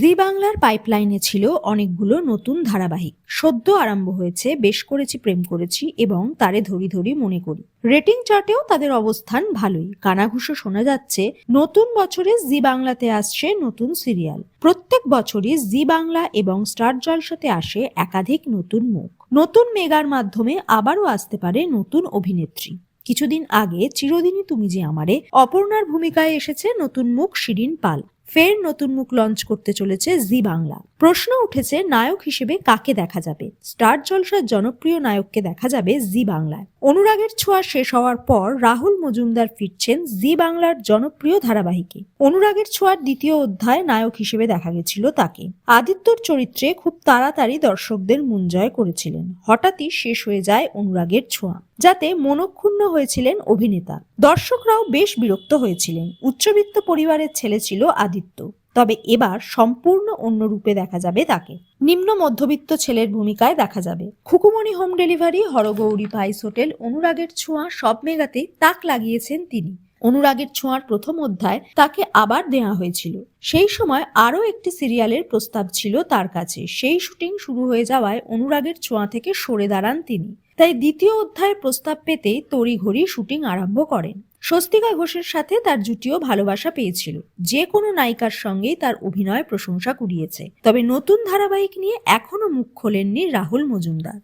জি বাংলার পাইপলাইনে ছিল অনেকগুলো নতুন ধারাবাহিক। সদ্য আরম্ভ হয়েছে, বেশ করেছি, প্রেম করেছি এবং তারে ধরি ধরি মনে করি। রেটিং চার্টেও তাদের অবস্থান ভালোই। কানাঘুষো শোনা যাচ্ছে, নতুন বছরে জি বাংলাতে আসছে নতুন সিরিয়াল। প্রত্যেক বছরই জি বাংলা এবং স্টার জলসাতে আসে একাধিক নতুন মুখ। নতুন মেগার মাধ্যমে আবারও আসতে পারে নতুন অভিনেত্রী। কিছুদিন আগে, চিরদিনই তুমি যে আমারে, অপর্ণার ভূমিকায় এসেছে নতুন মুখ শিরিন পাল। ফের নতুন মুখ লঞ্চ করতে চলেছে জি বাংলা। প্রশ্ন উঠেছে, নায়ক হিসেবে কাকে দেখা যাবে? স্টার জলসার জনপ্রিয় নায়ককে দেখা যাবে জি বাংলায়। অনুরাগের ছোঁয়া শেষ হওয়ার পর রাহুল মজুমদার ফিরছেন জি বাংলার জনপ্রিয় ধারাবাহিকে। অনুরাগের ছোঁয়ার দ্বিতীয় অধ্যায় নায়ক হিসেবে দেখা গেছিল তাকে। আদিত্যর চরিত্রে খুব তাড়াতাড়ি দর্শকদের মন জয় করেছিলেন। হঠাৎই শেষ হয়ে যায় অনুরাগের ছোঁয়া, যাতে মনক্ষুণ্ণ হয়েছিলেন অভিনেতা। দর্শকরাও বেশ বিরক্ত হয়েছিলেন। উচ্চবিত্ত পরিবারের ছেলে ছিল আদিত্য। তবে এবার সম্পূর্ণ অন্য রূপে দেখা যাবে তাকে। নিম্ন মধ্যবিত্ত ছেলের ভূমিকায় দেখা যাবে। খুকুমণি হোম ডেলিভারি, হরগৌরী পাইস হোটেল, অনুরাগের ছোঁয়া, সব মেগাতেই তাক লাগিয়েছেন তিনি। অনুরাগের ছোঁয়ার প্রথম অধ্যায় তাকে আবার দেওয়া হয়েছিল। সেই সময় আরও একটি সিরিয়ালের প্রস্তাব ছিল তার কাছে। সেই শুটিং শুরু হয়ে যাওয়ায় অনুরাগের ছোঁয়া থেকে সরে দাঁড়ান তিনি। তাই দ্বিতীয় অধ্যায়ের প্রস্তাব পেতেই তড়িঘড়ি শুটিং আরম্ভ করেন। স্বস্তিকা ঘোষের সাথে তার জুটিও ভালোবাসা পেয়েছিল। যে কোনো নায়িকার সঙ্গেই তার অভিনয় প্রশংসা কুড়িয়েছে। তবে নতুন ধারাবাহিক নিয়ে এখনও মুখ খোলেননি রাহুল মজুমদার।